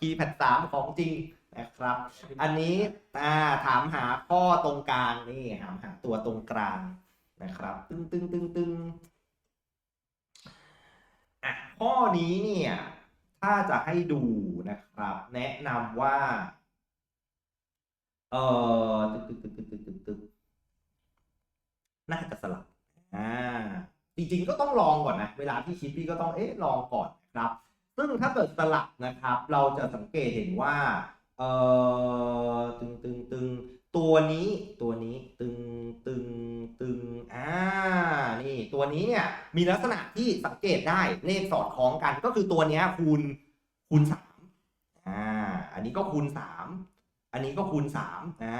คีย์แพดสามของจริงนะครับ อันนี้อ่าถามหาข้อตรงกลางนี่ถามหาตัวตรงกลางนะครับ ตึงตึงตึงตึงอะข้อนี้เนี่ยถ้าจะให้ดูนะครับ แนะนำว่า เออตึกตึกตึกตึกตึกตึกตึกน่าจะสลับอ่าจริงๆก็ต้องลองก่อนนะ เวลาที่คิดพี่ก็ต้องเอ๊ะลองก่อนนะครับ ซึ่งถ้าเกิดสลับนะครับ เราจะสังเกตเห็นว่าเออตึงตึงตึงตัวนี้ตัวนี้ตึงตึงตึงอ่านี่ตัวนี้เนี่ยมีลักษณะที่สังเกตได้เลขสอดคล้องกัน ก็คือตัวนี้คูณคูณสามอ่าอันนี้ก็คูณสามอันนี้ก็คูณสามอ่า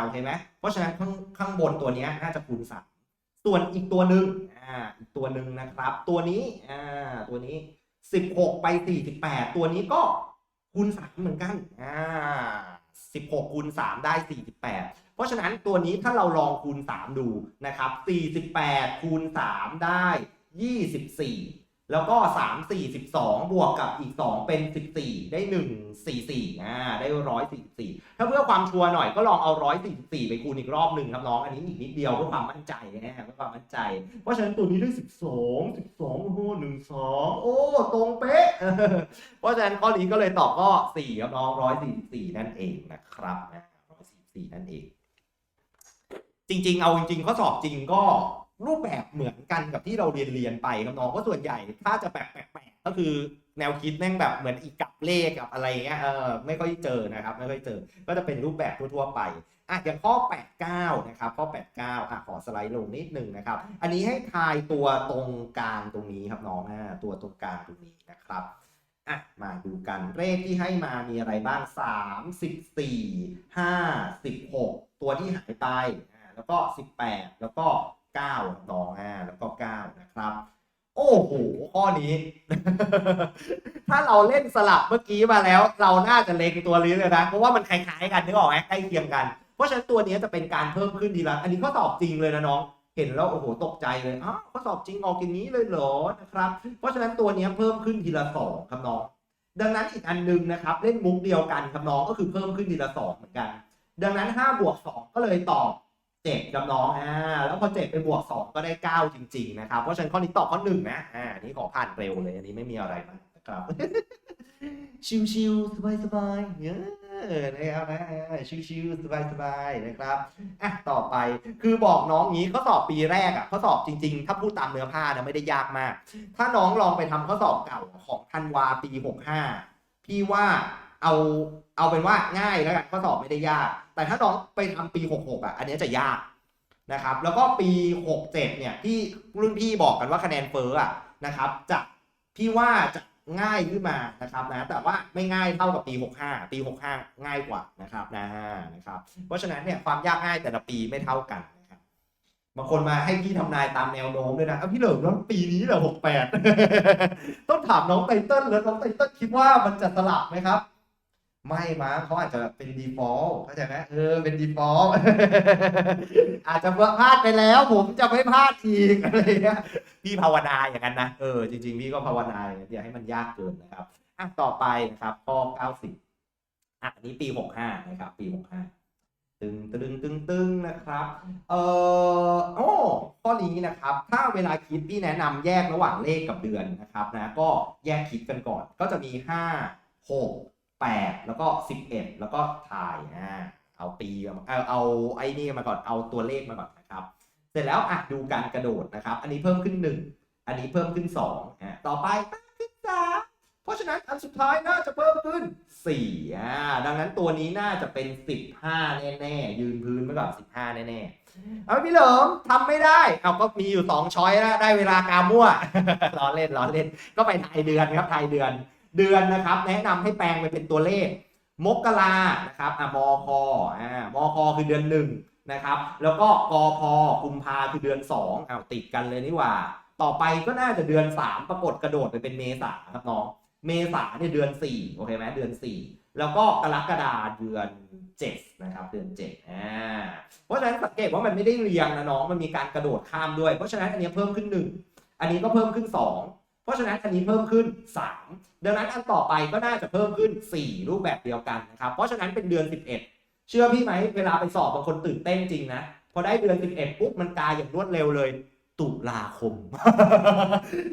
โอเคไหมเพราะฉะนั้นข้างข้างบนตัวนี้น่าจะคูณสามส่วนอีกตัวหนึ่งอ่าอีกตัวหนึ่งนะครับ ตัวนี้อ่าตัวนี้ สิบหกไปสี่สิบแปดตัวนี้ก็คูณสามเหมือนกันอ่าสิบหกคูณสามได้สี่สิบแปดเพราะฉะนั้นตัวนี้ถ้าเราลองคูณสามดูนะครับสี่สิบแปดคูณสามได้ยี่สิบสี่ แล้วก็สามสี่สิบสองบวกกับอีกสองเป็นสิบสี่ได้หนึ่งสี่สี่อ่าได้ร้อยสี่สี่ถ้าเพื่อความชัวร์หน่อยก็ลองเอาร้อยสี่สี่ไปคูณอีกรอบหนึ่งครับน้อง อันนี้อีกนิดเดียวเพื่อความมั่นใจนะฮะเพื่อความมั่นใจ เพราะฉะนั้นตัวนี้ได้สิบสองสิบสองโอ้โหนึ่งสองโอ้ ตรงเป๊ะ เพราะฉะนั้นข้อนี้ก็เลยตอบก็สี่ครับน้องร้อยสี่สี่นั่นเองนะครับนะร้อยสี่สี่นั่นเอง จริง ๆ เอาจริงๆข้อสอบจริงก็ รูปแบบเหมือนกันกับที่เราเรียนเรียนไปครับน้องก็ส่วนใหญ่ ถ้าจะแปลกๆก็คือแนวคิดแม่งแบบเหมือนอีกกับเลขกับอะไรเงี้ยเออไม่ค่อยเจอนะครับ ไม่ค่อยเจอ ก็จะเป็นรูปแบบทั่วๆไปอะอย่างข้อ 89 นะครับ ข้อ 89อะขอสไลด์ลงนิดหนึ่งนะครับ อันนี้ให้ทายตัวตรงกลางตรงนี้ครับน้องอะตัวตรงกลางตรงนี้นะครับอะมาดูกันเลขที่ให้มามีอะไรบ้าง 3 14 5 16 ตัวที่หายไปอะแล้วก็ 18 แล้วก็ 9ครับน้องอ่แล้วก็ 9 นะครับ โอ้โห ข้อนี้ ถ้าเราเล่นสลับเมื่อกี้มาแล้ว เราน่าจะเล็งตัวนี้เลยนะ เพราะว่ามันคล้ายๆกันนึกออกไหมใกล้เคียงกัน เพราะฉะนั้นตัวนี้จะเป็นการเพิ่มขึ้นทีละอันนี้ข้อสอบจริงเลยนะน้องเห็นแล้วโอ้โหตกใจเลยอ้าวข้อสอบจริงออกอย่างนี้เลยเหรอนะครับ เพราะฉะนั้นตัวนี้เพิ่มขึ้นทีละสองครับน้องดังนั้นอีกอันหนึงนะครับ เล่นมุกเดียวกันครับน้องก็คือเพิ่มขึ้นทีละสองเหมือนกัน ดังนั้น5บวก2ก็เลยตอบ 7ครับน้องอ่าแล้วพอ7ไปบวก 2 ก็ได้ 9 จริง ๆ นะครับ เพราะฉะนั้นข้อนี้ตอบข้อ1นะอ่านนี้ขอผ่านเร็วเลย อันนี้ไม่มีอะไรนะครับ ชิวๆสบายๆเนี่ยนะครับนะชิวๆสบายๆนะครับอะต่อไปคือบอกน้องงี้ข้อสอบปีแรกอะข้อสอบจริง ๆ ถ้าพูดตามเนื้อผ้านะไม่ได้ยากมาก ถ้าน้องลองไปทำข้อสอบเก่าของธันวาปี 65 พี่ว่าเอาเอาเป็นว่าง่ายแล้วกันข้อสอบไม่ได้ยาก แต่ถ้าน้องไปทำปี 66อะอันนี้จะยากนะครับ แล้วก็ปี 67เนี่ยที่รุ่นพี่บอกกันว่าคะแนนเฟ้ออะนะครับจะพี่ว่าจะง่ายขึ้นมานะครับนะแต่ว่าไม่ง่ายเท่ากับปี 65 ปี 65 ง่ายกว่านะครับนะนะครับ เพราะฉะนั้นเนี่ยความยากง่ายแต่ละปีไม่เท่ากันนะครับบางคนมาให้พี่ทำนายตามแนวโน้มด้วยนะเอาพี่เหลิมแล้วปีนี้เหรอ68 ต้องถามน้องไตเติ้ลแล้วน้องไตเติ้ลคิดว่ามันจะสลับไหมครับ ไม่มั้งเขาอาจจะเป็น default เข้าใจไหมเออเป็น default อาจจะพลาดไปแล้ว ผมจะไม่พลาดอีกอะไรเงี้ยพี่ภาวนาอย่างนั้นนะเออจริง ๆ พี่ก็ภาวนาอย่างนั้นอย่าให้มันยากเกินนะครับอะต่อไปนะครับข้อ90อะอันนี้ปี 65 นะครับ ปี 65 ตึงตึงตึงตึงนะครับเอ่อโอ้ข้อนี้นะครับ ถ้าเวลาคิดพี่แนะนำแยกระหว่างเลขกับเดือนนะครับนะก็แยกคิดกันก่อนก็จะมี 5 6 8 แล้วก็ 11 แล้วก็ถ่ายอ่าเอาปีเอาเอาไอ้นี่มาก่อนเอาตัวเลขมาก่อนนะครับ เสร็จแล้วอะดูการกระโดดนะครับ อันนี้เพิ่มขึ้น 1 อันนี้เพิ่มขึ้น2อ่าต่อไปเพิ่มขึ้น3เพราะฉะนั้นอันสุดท้ายน่าจะเพิ่มขึ้น4อ่าดังนั้นตัวนี้น่าจะเป็น 15 แน่ๆยืนพื้นไว้ก่อน15 แน่ๆเอาพี่เหลิมทำไม่ได้เอาก็มีอยู่2ช้อยแล้วได้เวลากามั่วล้อเล่นล้อเล่นก็ไปทายเดือนครับทายเดือน เดือนนะครับ แนะนำให้แปลงไปเป็นตัวเลข มกรานะครับอะมคอ่ามคคือเดือนหนึ่งนะครับ แล้วก็กพกุมภาคือเดือนสองอ้าวติดกันเลยนี่หว่า ต่อไปก็น่าจะเดือนสามปรากฏกระโดดไปเป็นเมษาครับน้องเมษาเนี่ยเดือนสี่โอเคไหมเดือนสี่แล้วก็กรกฎาเดือนเจ็ดนะครับ เดือนเจ็ดอ่าเพราะฉะนั้นสังเกตว่ามันไม่ได้เรียงนะน้องมันมีการกระโดดข้ามด้วย เพราะฉะนั้นอันนี้เพิ่มขึ้นหนึ่งอันนี้ก็เพิ่มขึ้นสอง ราะฉะนั้นอันนี้เพิ่มขึ้น 3 ดังนั้นอันต่อไปก็น่าจะเพิ่มขึ้น 4 รูปแบบเดียวกันนะครับ เพราะฉะนั้นเป็นเดือน 11 เชื่อพี่ไหมเวลาไปสอบบางคนตื่นเต้นจริงนะ พอได้เดือน 11 ปุ๊บมันกลายอย่างรวดเร็วเลย ตุลาคม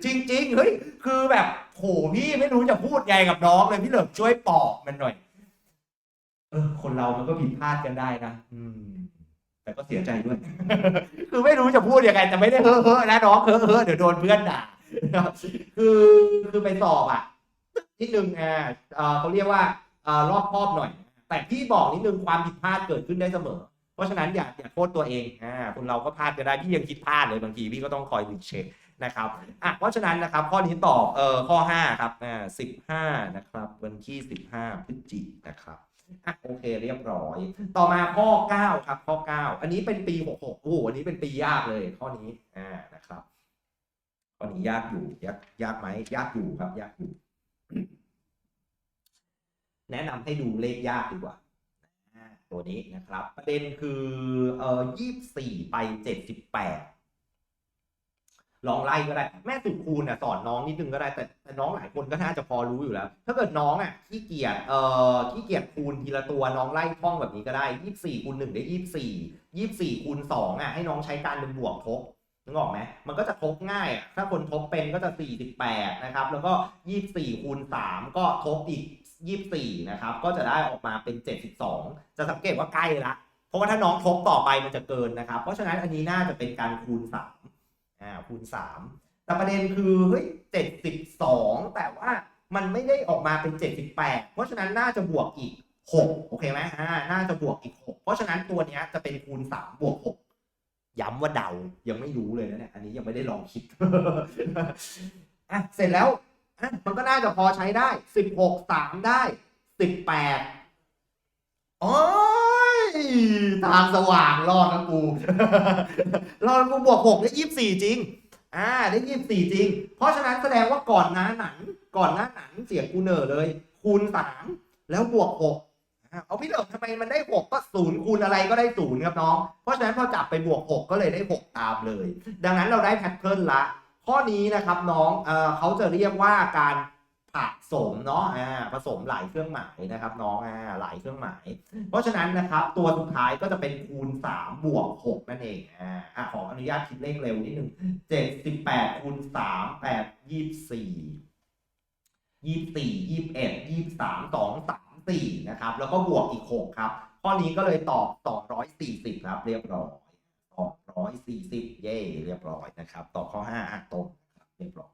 จริงๆเฮ้ยคือแบบโหพี่ไม่รู้จะพูดไงกับน้องเลยพี่เหลิมช่วยปอกมันหน่อย เออ คนเรามันก็ผิดพลาดกันได้นะอืมแต่ก็เสียใจด้วย คือไม่รู้จะพูดยังไงแต่ไม่ได้เฮ้อเฮ้อนะน้องเฮ้อเฮ้อเดี๋ยวโดนเพื่อนด่า คือคือไปสอบอะนิดนึงอ่าเขาเรียกว่าอ่อรอบครอบหน่อย แต่พี่บอกนิดนึงความผิดพลาดเกิดขึ้นได้เสมอ เพราะฉะนั้นอย่าอย่าโทษตัวเองอ่าคนเราก็พลาดกันได้พี่ยังคิดพลาดเลยบางทีพี่ก็ต้องคอยรีเช็คนะครับอะเพราะฉะนั้นนะครับข้อนี้ตอบเอ่อข้อ 5 ครับอ่าสิบห้านะครับวันที่ 15พฤศจิกนะครับอะโอเคเรียบร้อย ต่อมาข้อ 9 ครับข้อ 9 อันนี้เป็นปี 66โอ้โหอันนี้เป็นปียากเลยข้อนี้อ่านะครับ ข้อนนี้ยากอยู่ยากยากไหมยากอยู่ครับ ยากอยู่ แนะนำให้ดูเลขยากดีกว่าตัวนี้นะครับ ประเด็นคือเอ่อยี่สี่ไปเจ็ดสิบแปดลองไล่ก็ได้ แม่สุดคูณน่ะสอนน้องนิดนึงก็ได้แต่แต่น้องหลายคนก็น่าจะพอรู้อยู่แล้ว ถ้าเกิดน้องอะขี้เกียจเอ่อขี้เกียจคูณทีละตัวน้องไล่ท่องแบบนี้ก็ได้ยี่สี่คูณหนึ่งได้ยี่สี่ยี่สี่คูณสองอะให้น้องใช้การเป็นบวกทบ นึกออกไหมมันก็จะทบง่ายถ้าคนทบเป็นก็จะ 48 นะครับ แล้วก็ 24 คูณ 3 ก็ทบอีก 24 นะครับ ก็จะได้ออกมาเป็น 72 จะสังเกตว่าใกล้ละ เพราะว่าถ้าน้องทบต่อไปมันจะเกินนะครับ เพราะฉะนั้นอันนี้น่าจะเป็นการคูณ 3 อ่า คูณ 3 แต่ประเด็นคือ เฮ้ย 72 แต่ว่ามันไม่ได้ออกมาเป็น 78 เพราะฉะนั้นน่าจะบวกอีก 6 โอเคไหมอ่า น่าจะบวกอีก 6 เพราะฉะนั้นตัวนี้จะเป็นคูณ 3 บวก 6 ย้ำว่าเดายังไม่รู้เลยนะเนี่ยอันนี้ยังไม่ได้ลองคิดอะเสร็จแล้วมันก็น่าจะพอใช้ได้สิบหกสามได้สิบแปดโอ้ยทางสว่างรอดนะกูรอดกูบวกหกได้ยี่สิบสี่จริง อ่าได้ยี่สิบสี่จริง เพราะฉะนั้นแสดงว่าก่อนหน้าหนังก่อนหน้าหนังเสียงกูเหน่อเลย คูณสามแล้วบวกหกอะ เอาพี่เหลิมทำไมมันได้หกก็ศูนย์คูณอะไรก็ได้ศูนย์ครับน้อง เพราะฉะนั้นพอจับไปบวกหกก็เลยได้หกตามเลย ดังนั้นเราได้แพทเทิร์นละ ข้อนี้นะครับน้องเออเขาจะเรียกว่าการผสมเนาะอ่าผสมหลายเครื่องหมายนะครับน้องอ่าหลายเครื่องหมาย เพราะฉะนั้นนะครับตัวสุดท้ายก็จะเป็นคูณ3บวก6นั่นเองอ่าอะขออนุญาตคิดเลขเร็วนิดนึง78คูณ3 8 24 24 21 23 2 3 4นะครับ แล้วก็บวกอีก 6 ครับ ข้อนี้ก็เลยตอบ 240 ครับ เรียบร้อย240 เย่เรียบร้อยนะครับตอบข้อ5อะตรงนะครับเรียบร้อย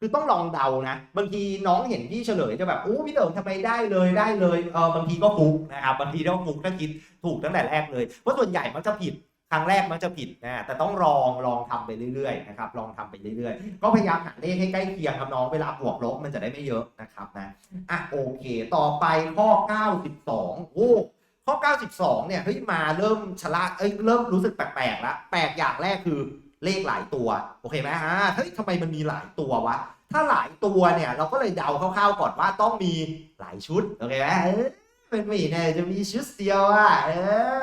คือต้องลองเดานะ บางทีน้องเห็นพี่เฉลยจะแบบอู้พี่เดิมทำไมได้เลยได้เลยเออบางทีก็ฟุกนะครับ บางทีก็ฟุกถ้าคิดถูกตั้งแต่แรกเลย เพราะส่วนใหญ่มันจะผิด ครั้งแรกมันจะผิดนะแต่ต้องลองลองทำไปเรื่อยๆนะครับลองทำไปเรื่อยๆ ก็พยายามหาเลขให้ใกล้เคียงครับน้องเวลาบวกลบมันจะได้ไม่เยอะนะครับนะอะโอเค ต่อไปข้อ 92 โอ้ข้อ 92 เนี่ยเฮ้ยมาเริ่มชะละเอ้ยเริ่มรู้สึกแปลกๆแล้วแปลกอย่างแรกคือเลขหลายตัวโอเคไหมฮะเฮ้ยทำไมมันมีหลายตัววะถ้าหลายตัวเนี่ยเราก็เลยเดาคร่าวๆก่อนว่าต้องมีหลายชุดโอเคไหมเออเป็นไม่แน่จะมีชุดเดียวอะเอ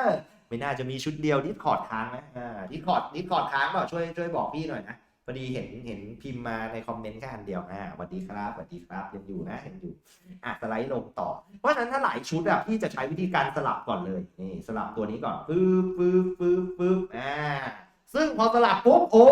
อ ไม่น่าจะมีชุดเดียวดิสคอร์ดค้างไหมอ่าดิสคอร์ดดิสคอร์ดค้างเปล่าช่วยช่วยบอกพี่หน่อยนะพอดีเห็นเห็นพิมพ์มาในคอมเมนต์แค่อันเดียวอ่าสวัสดีครับสวัสดีครับยังอยู่นะยังอยู่อะสไลด์ลงต่อ เพราะฉะนั้นถ้าหลายชุดอะพี่จะใช้วิธีการสลับก่อนเลยนี่สลับตัวนี้ก่อนปึ๊บปึ๊บปึ๊บปึ๊บอ่า ซึ่งพอสลับปุ๊บโอ้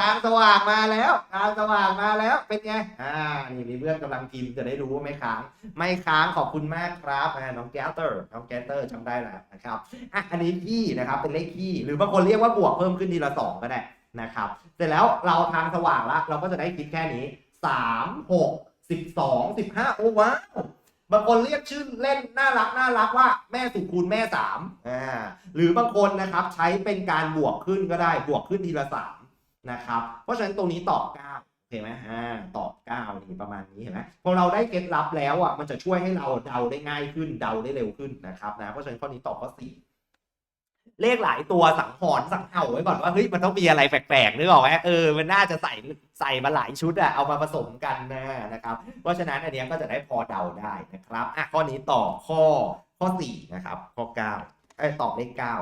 ทางสว่างมาแล้ว ทางสว่างมาแล้วเป็นไงอ่านี่มีเพื่อนกำลังพิมพ์จะได้รู้ว่าไม่ค้าง ไม่ค้างขอบคุณมากครับน้องแกตเตอร์น้องแกตเตอร์จำได้แล้วนะครับอะอันนี้ขี้นะครับเป็นเลขขี้หรือบางคนเรียกว่าบวกเพิ่มขึ้นทีละสองก็ได้นะครับเสร็จแล้วเราทางสว่างละเราก็จะได้คิดแค่นี้สามหกสิบสองสิบห้าโอ้ว้าว บางคนเรียกชื่อเล่นน่ารักน่ารักว่าแม่สุดคูณแม่สามอ่าหรือบางคนนะครับใช้เป็นการบวกขึ้นก็ได้บวกขึ้นทีละสามนะครับ เพราะฉะนั้นตรงนี้ตอบ9โอเคไหมอ่าตอบ9นี่ประมาณนี้เห็นไหมพอเราได้เคล็ดลับแล้วอะมันจะช่วยให้เราเดาได้ง่ายขึ้นเดาได้เร็วขึ้นนะครับนะเพราะฉะนั้นข้อนี้ตอบข้อ4 เลขหลายตัวสังหรณ์สังเห่าไว้ก่อนว่าเฮ้ยมันต้องมีอะไรแปลกๆนึกออกไหมเออมันน่าจะใส่ใส่มาหลายชุดอะเอามาผสมกันนะนะครับเพราะฉะนั้นอันนี้ก็จะได้พอเดาได้นะครับอะข้อนี้ตอบข้อข้อ4นะครับข้อ9เอ้ตอบเลขเก้า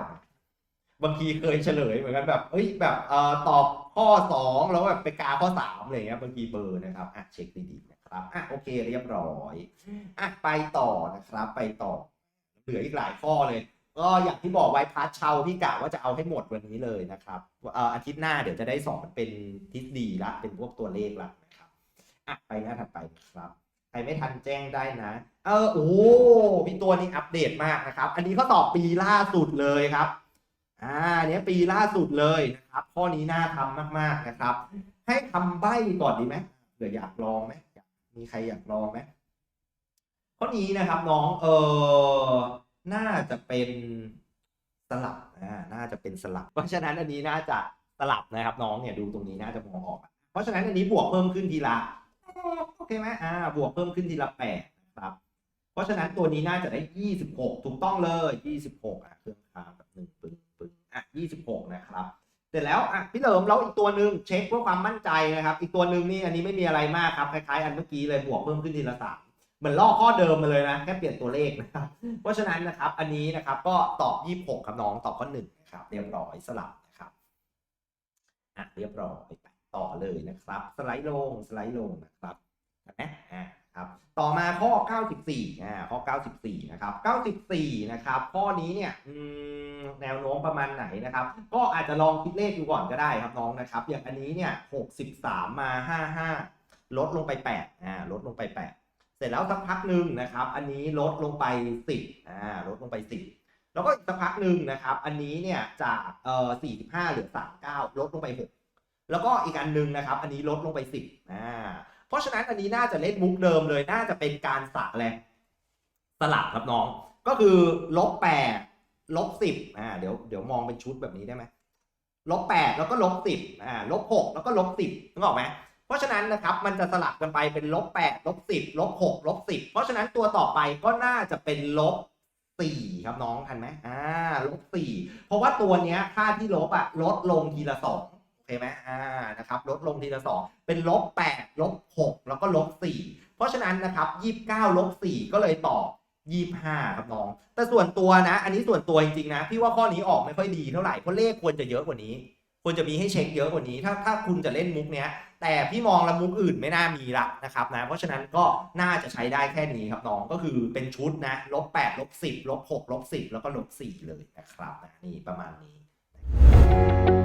บางทีเคยเฉลยเหมือนกันแบบเอ้ยแบบเอ่อตอบข้อสองแล้วแบบไปกาข้อสามอะไรเงี้ยบางทีเบอร์นะครับอะเช็คดีๆนะครับอะโอเคเรียบร้อยอะไปต่อนะครับไปต่อเหลืออีกหลายข้อเลย ก็อย่างที่บอกไว้พาร์ทเชาพี่กะว่าจะเอาให้หมดวันนี้เลยนะครับอาทิตย์หน้าเดี๋ยวจะได้สอนเป็นทฤษฎีละ เป็นพวกตัวเลขละนะครับอะไปหน้าถัดไปครับใครไม่ทันแจ้งได้นะ เออโอ้โหพี่ตัวนี้อัปเดตมากนะครับ อันนี้เขาตอบปีล่าสุดเลยครับอ่าเนี้ยปีล่าสุดเลยนะครับ ข้อนี้น่าทำมาก ๆนะครับ ให้ทำใบก่อนดีไหมเผื่ออยากลองไหมมีใครอยากลองไหมข้อนี้นะครับน้องเออ น่าจะเป็นสลับอ่าน่าจะเป็นสลับ เพราะฉะนั้นอันนี้น่าจะสลับนะครับน้องเนี่ยดูตรงนี้น่าจะมองออก เพราะฉะนั้นอันนี้บวกเพิ่มขึ้นทีละโอเคไหมอ่าบวกเพิ่มขึ้นทีละแปดนะครับเพราะฉะนั้นตัวนี้น่าจะได้ยี่สิบหกถูกต้องเลยยี่สิบหกอะเครื่องค้าแบบหนึ่งปึ้งปึ้งอะยี่สิบหกนะครับ เสร็จแล้วอะพี่เหลิมแล้วอีกตัวหนึ่งเช็คเพื่อความมั่นใจนะครับ อีกตัวหนึ่งนี่อันนี้ไม่มีอะไรมากครับคล้ายๆอันเมื่อกี้เลยบวกเพิ่มขึ้นทีละสาม เหมือนลอกข้อเดิมมาเลยนะ แค่เปลี่ยนตัวเลขนะครับ เพราะฉะนั้นนะครับ อันนี้นะครับก็ตอบยี่หกครับน้องตอบข้อหนึ่งนะครับเรียบร้อยสลับนะครับอะเรียบร้อยไปต่อเลยนะครับ สไลด์ลงสไลด์ลงนะครับเห็นไหมอะครับต่อมาข้อ 94อ่าข้อ 94 นะครับ 94 นะครับ ข้อนี้เนี่ยอืมแนวโน้มประมาณไหนนะครับ ก็อาจจะลองคิดเลขดูก่อนก็ได้ครับน้องนะครับ อย่างอันนี้เนี่ย 63 มา 55 ลดลงไป 8 อ่า ลดลงไป 8 สร็จแล้วสักพักหนึ่งนะครับ อันนี้ลดลงไป10อ่าลดลงไป 10 แล้วก็อีกสักพักหนึ่งนะครับ อันนี้เนี่ยจากเอ่อ45เหลือ39 ลดลงไป 6 แล้วก็อีกอันหนึ่งนะครับ อันนี้ลดลงไป 10อ่าเพราะฉะนั้นอันนี้น่าจะเล่นมุกเดิมเลย น่าจะเป็นการสะแหละสลับครับน้อง ก็คือลบแปดลบสิบอ่าเดี๋ยวเดี๋ยวมองเป็นชุดแบบนี้ได้ไหมลบแปดแล้วก็ลบสิบอ่าลบหกแล้วก็ลบสิบนึกออกไหม เพราะฉะนั้นนะครับมันจะสลับกันไปเป็นลบแปดลบสิบลบหกลบสิบเพราะฉะนั้นตัวต่อไปก็น่าจะเป็นลบสี่ครับน้องทันไหมอ่าลบสี่เพราะว่าตัวเนี้ยค่าที่ลบอะลดลงทีละสองโอเคไหมอ่า นะครับ ลดลงทีละสองเป็นลบแปดลบหกแล้วก็ลบสี่เพราะฉะนั้นนะครับยี่สิบเก้าลบสี่ก็เลยตอบยี่ห้าครับน้อง แต่ส่วนตัวนะ อันนี้ส่วนตัวจริงๆนะ พี่ว่าข้อนี้ออกไม่ค่อยดีเท่าไหร่ เพราะเลขควรจะเยอะกว่านี้ ควรจะมีให้เช็คเยอะกว่านี้ ถ้าถ้าคุณจะเล่นมุกเนี้ย แต่พี่มองละมุกอื่นไม่น่ามีละนะครับนะ เพราะฉะนั้นก็น่าจะใช้ได้แค่นี้ครับน้อง ก็คือเป็นชุดนะลบแปดลบสิบลบหกลบสิบแล้วก็ลบสี่เลยนะครับนะนี่ประมาณนี้